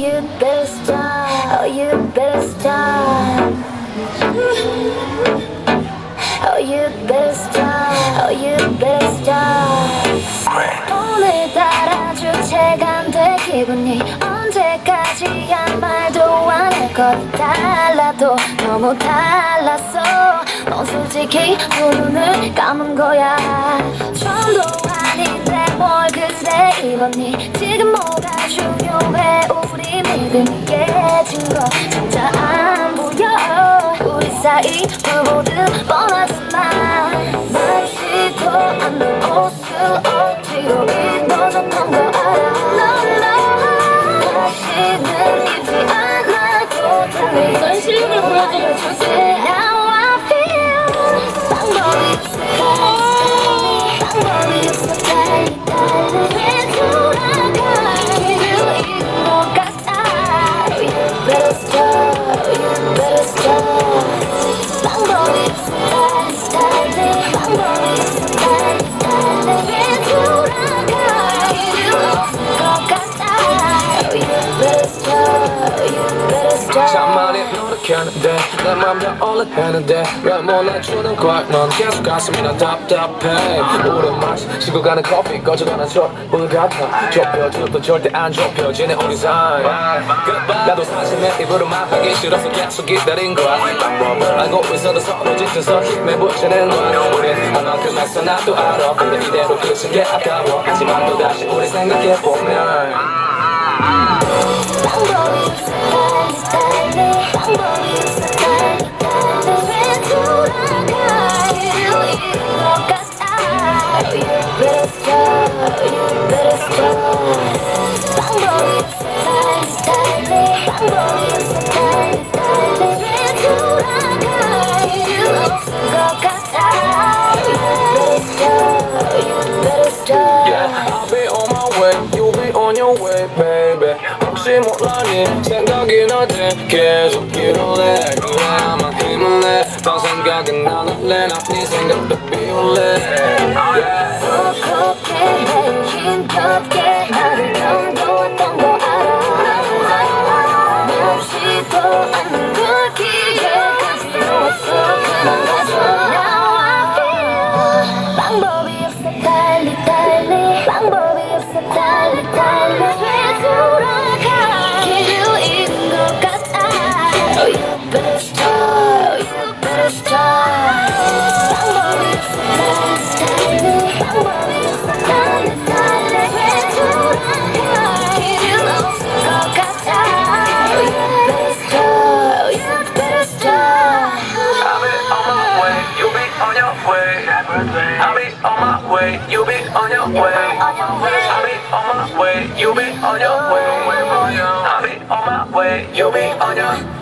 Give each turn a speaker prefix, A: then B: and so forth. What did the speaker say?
A: You better stop. Oh, you better stop. Oh, you better stop. Oh, you better stop. 오늘따라 돼 기분이 언제까지야 말도 안 할 것 달라도 너무 달랐어 넌 솔직히 두 눈을 감은 거야 처음도 아닌데 뭘 그래 입었니 지금 뭐가 중요해 믿음이 깨진 거 진짜 안 보여. 우리 사이 불보듯 뻔하지만 마치도 않는 옷
B: 참 많이 노력했는데 내맘다 올라했는데 왜 몰라주는 거야? 넌 계속 가슴이 난 답답해. 오랜 마시고 가는 커피 꺼져가는 촛불 같아. 좁혀줘도 절대 안 좁혀지네 우리 사이. 나도 사실 내 입으로 말하기 싫어서 계속 기다린 거야. 방법을 알고 있어도 서로 지쳐서 힘내보자는 거야. 우린 얼만큼 했어 나도 알아. 근데 이대로 끝인 게 아까워. 하지만 또다시 우리 생각해보면 혹시 몰라니 생각이 나지 계속 이룰래 그래 아마 힘을 내더 생각은 나눌래 난네 생각도 비울래. yeah.
A: 촉촉해 매일 힘겹게 나를 견뎌왔던 거
B: your way. I'll be on my way, you'll be on your way.
A: On your way.
B: I'll be on my way, you'll be on your way. I'll be on my way, you'll be on your